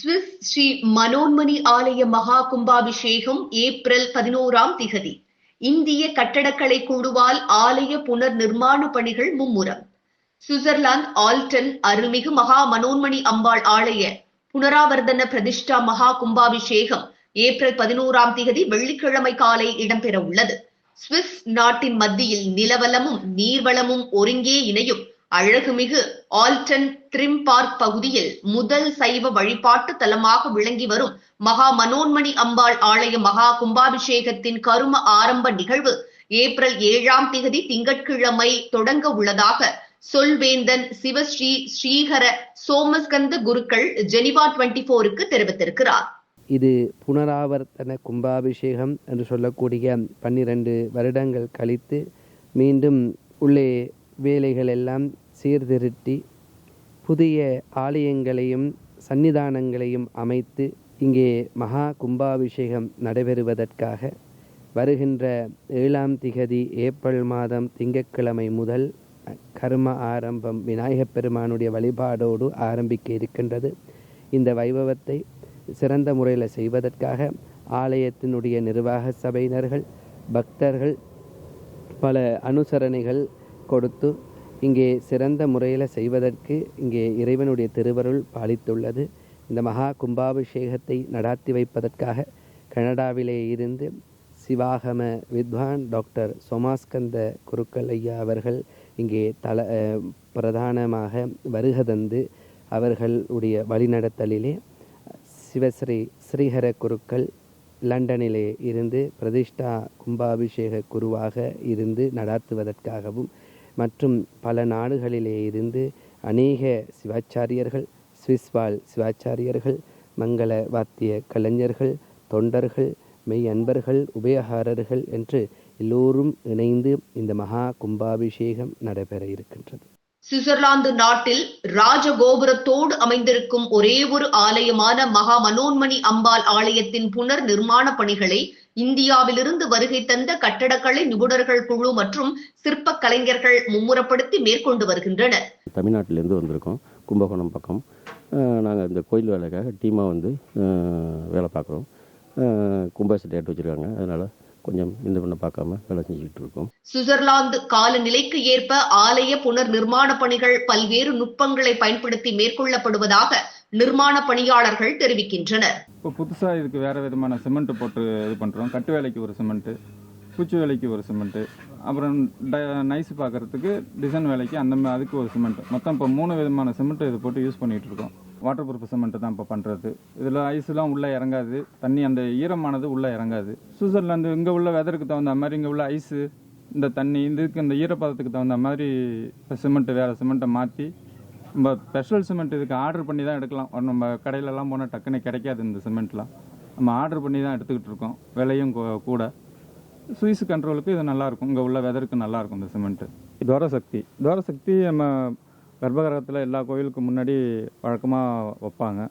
Swiss Sri Manonmani ஆலய மகா கும்பாபிஷேகம் ஏப்ரல் பதினோராம் திகதி. இந்திய கட்டடக்கலை குழுவால் ஆலய புனர் நிர்மாண பணிகள் மும்முரம். சுவிட்சர்லாந்து ஆல்டன் அருள்மிகு மகா மனோன்மணி அம்பாள் ஆலய புனராவர்த்தன பிரதிஷ்டா மகா கும்பாபிஷேகம் ஏப்ரல் பதினோராம் திகதி வெள்ளிக்கிழமை காலை இடம்பெற உள்ளது. சுவிஸ் நாட்டின் மத்தியில் நிலவளமும் நீர்வளமும் ஒருங்கே இணையும் அழகுமிகு ஆல்டன் திரிம்பார்க் பகுதியில் முதல் சைவ வழிபாட்டு தலமாக விளங்கி வரும் மகா மனோன்மணி அம்பாள் ஆலய மகா கும்பாபிஷேகத்தின் கரும ஆரம்ப நிகழ்வு ஏப்ரல் ஏழாம் தேதி திங்கட்கிழமை தொடங்க உள்ளதாக சொல்வேந்தன் சிவஸ்ரீ ஸ்ரீஹர சோமஸ்கந்த குருக்கள் ஜெனிவா டுவெண்டி போருக்கு தெரிவித்திருக்கிறார். இது புனராவர்த்தன கும்பாபிஷேகம் என்று சொல்லக்கூடிய பன்னிரண்டு வருடங்கள் கழித்து மீண்டும் உள்ளே வேலைகள் எல்லாம் சீர்திருத்தி புதிய ஆலயங்களையும் சன்னிதானங்களையும் அமைத்து இங்கே மகா கும்பாபிஷேகம் நடைபெறுவதற்காக வருகின்ற ஏழாம் திகதி ஏப்ரல் மாதம் திங்கட்கிழமை முதல் கர்ம ஆரம்பம் விநாயகப் பெருமானுடைய வழிபாடோடு ஆரம்பிக்க இருக்கின்றது. இந்த வைபவத்தை சிறந்த முறையில் செய்வதற்காக ஆலயத்தினுடைய நிர்வாக சபையினர்கள் பக்தர்கள் பல அனுசரணைகள் கொடுத்து இங்கே சிறந்த முறையில் செய்வதற்கு இங்கே இறைவனுடைய திருவருள் பாலித்துள்ளது. இந்த மகா கும்பாபிஷேகத்தை நடாத்தி வைப்பதற்காக கனடாவிலே இருந்து சிவாகம வித்வான் டாக்டர் சோமாஸ்கந்த குருக்கள் ஐயா அவர்கள் இங்கே தல பிரதானமாக வருக தந்து அவர்களுடைய வழிநடத்தலிலே சிவஸ்ரீ ஸ்ரீஹர குருக்கள் லண்டனிலே இருந்து பிரதிஷ்டா கும்பாபிஷேக குருவாக இருந்து நடாத்துவதற்காகவும் மற்றும் பல நாடுகளிலே இருந்து அநேக சிவாச்சாரியர்கள் சுவிஸ்வால் சிவாச்சாரியர்கள் மங்கள வாத்திய கலைஞர்கள் தொண்டர்கள் மெய் அன்பர்கள் உபயகாரர்கள் என்று எல்லோரும் இணைந்து இந்த மகா கும்பாபிஷேகம் நடைபெற இருக்கின்றது. சுவிட்சர்லாந்து நாட்டில் ராஜகோபுரத்தோடு அமைந்திருக்கும் ஒரே ஒரு ஆலயமான மகா மனோன்மணி அம்பாள் ஆலயத்தின் புனர் நிர்மாண பணிகளை இந்தியாவிலிருந்து வருகை தந்த கட்டடக்கலை நிபுணர்கள் குழு மற்றும் சிற்ப கலைஞர்கள் மும்முரப்படுத்தி மேற்கொண்டு வருகின்றனர். தமிழ்நாட்டிலேருந்து வந்திருக்கோம். கும்பகோணம் பக்கம். நாங்கள் இந்த கோயில் வேலைக்காக டீமாக வந்து வேலை பார்க்குறோம். கும்பாசி டேட் வச்சுருக்காங்க. அதனால் கொஞ்சம் இந்த பண்ண பார்க்காம வேலை செஞ்சுக்கிட்டு இருக்கோம். சுவிட்சர்லாந்து காலநிலைக்கு ஏற்ப ஆலய புனர் நிர்மாண பணிகள் பல்வேறு நுட்பங்களை பயன்படுத்தி மேற்கொள்ளப்படுவதாக நிர்மாண பணியாளர்கள் தெரிவிக்கின்றனர். இப்போ புதுசாக இதுக்கு வேறு விதமான சிமெண்ட் போட்டு இது பண்ணுறோம் கட்டு வேலைக்கு ஒரு சிமெண்ட்டு பூச்சி வேலைக்கு ஒரு சிமெண்ட்டு அப்புறம் நைஸ் பார்க்குறதுக்கு டிசைன் வேலைக்கு அந்த அதுக்கு ஒரு சிமெண்ட். மொத்தம் இப்போ மூணு விதமான சிமெண்ட் இது போட்டு யூஸ் பண்ணிகிட்டு இருக்கோம். வாட்டர் ப்ரூஃப் சிமெண்ட் தான் இப்போ பண்ணுறது இதில் ஐஸ்லாம் உள்ளே இறங்காது. தண்ணி அந்த ஈரமானது உள்ளே இறங்காது. சுவிட்சர்லாந்து இங்கே உள்ள வெதருக்கு தகுந்த மாதிரி இங்கே உள்ள ஐஸு இந்த தண்ணி இதுக்கு இந்த ஈரப்பதத்துக்கு தகுந்த மாதிரி சிமெண்ட்டு வேறு சிமெண்ட்டை மாற்றி நம்ம ஸ்பெஷல் சிமெண்ட் இதுக்கு ஆர்டர் பண்ணி தான் எடுக்கலாம் நம்ம கடையிலலாம் போனால் டக்குன்னு கிடைக்காது இந்த சிமெண்ட்லாம் நம்ம ஆர்டர் பண்ணி தான் எடுத்துக்கிட்டு இருக்கோம். விலையும் கூட. சுவிஸ் கண்ட்ரோலுக்கு இது நல்லாயிருக்கும் இங்கே உள்ள வெதருக்கு நல்லாயிருக்கும் இந்த சிமெண்ட்டு துவரசக்தி துவரசக்தி நம்ம கர்ப்பகிரகத்தில் எல்லா கோவிலுக்கும் முன்னாடி வழக்கமாக வைப்பாங்க.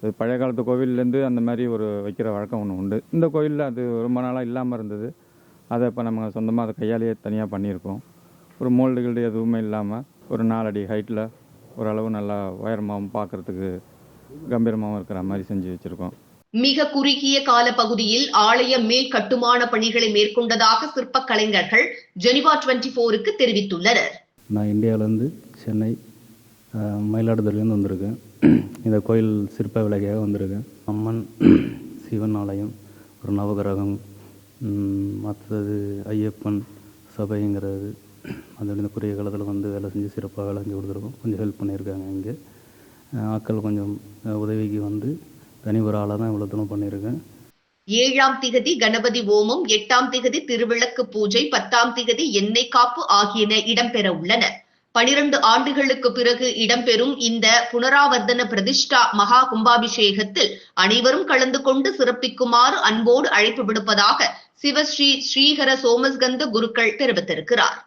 இது பழைய காலத்து கோவில்லேருந்து அந்த மாதிரி ஒரு வைக்கிற வழக்கம் ஒன்று உண்டு. இந்த கோயிலில் அது ரொம்ப நாளாக இல்லாமல் இருந்தது. அதை இப்போ நம்ம சொந்தமாக அதை கையாலேயே தனியாக பண்ணியிருக்கோம். ஒரு மோல்டுகள் எதுவுமே இல்லாமல் ஒரு நாலடி ஹைட்டில் ஓரளவு நல்லா உயரமாகவும் பார்க்குறதுக்கு கம்பீரமாகவும் இருக்கிற மாதிரி செஞ்சு வச்சுருக்கோம். மிக குறுகிய கால பகுதியில் ஆலய மேல் கட்டுமான பணிகளை மேற்கொண்டதாக சிற்ப கலைஞர்கள் ஜெனிவா டுவெண்டி போருக்கு தெரிவித்துள்ளனர். நான் இந்தியாவிலேருந்து சென்னை மயிலாடுதுறையிலேருந்து வந்திருக்கேன். இந்த கோயில் சிற்ப விலைக்காக வந்திருக்கேன். அம்மன் சிவன் ஆலயம் ஒரு நவகிரகம் மற்றது ஐயப்பன் சபைங்கிறது அது இந்த குறுகிய காலத்தில் வந்து வேலை செஞ்சு சிறப்பாக வேலை செஞ்சு கொடுத்துருக்கோம். கொஞ்சம் ஹெல்ப் பண்ணியிருக்காங்க இங்கே. ஆக்கள் கொஞ்சம் உதவிக்கு வந்து தனி ஒரு ஆளாக தான் இவ்வளோ தூரம் பண்ணியிருக்கேன். ஏழாம் திகதி கணபதி ஓமம் எட்டாம் திகதி திருவிளக்கு பூஜை பத்தாம் திகதி எண்ணெய் காப்பு ஆகியன இடம்பெற உள்ளன. பனிரெண்டு ஆண்டுகளுக்கு பிறகு இடம்பெறும் இந்த புனராவர்த்தன பிரதிஷ்டா மகா கும்பாபிஷேகத்தில் அனைவரும் கலந்து கொண்டு சிறப்பிக்குமாறு அன்போடு அழைப்பு விடுப்பதாக சிவஸ்ரீ ஸ்ரீஹர சோமஸ்கந்த குருக்கள் தெரிவித்திருக்கிறார்.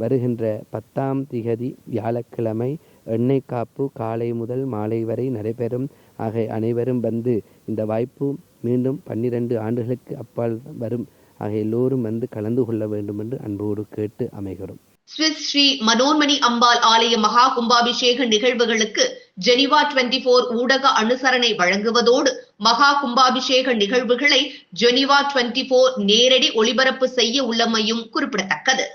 வருகின்ற பத்தாம் திகதி வியாழக்கிழமை எண்ணெய் காப்பு காலை முதல் மாலை வரை நடைபெறும். ஆக அனைவரும் வந்து இந்த வாய்ப்பு மீண்டும் பன்னிரண்டு ஆண்டுகளுக்கு அப்பால் வரும். ஆக எல்லோரும் வந்து கலந்து கொள்ள வேண்டும் என்று அன்போடு கேட்டு அமைகிறோம். ஸ்விஸ் ஸ்ரீ மனோன்மணி அம்பாள் ஆலய மகா கும்பாபிஷேக நிகழ்வுகளுக்கு ஜெனிவா டுவெண்டி போர் ஊடக அனுசரணை வழங்குவதோடு மகா கும்பாபிஷேக நிகழ்வுகளை ஜெனிவா டுவெண்டி போர் நேரடி ஒளிபரப்பு செய்ய உள்ளமையும் குறிப்பிடத்தக்கது.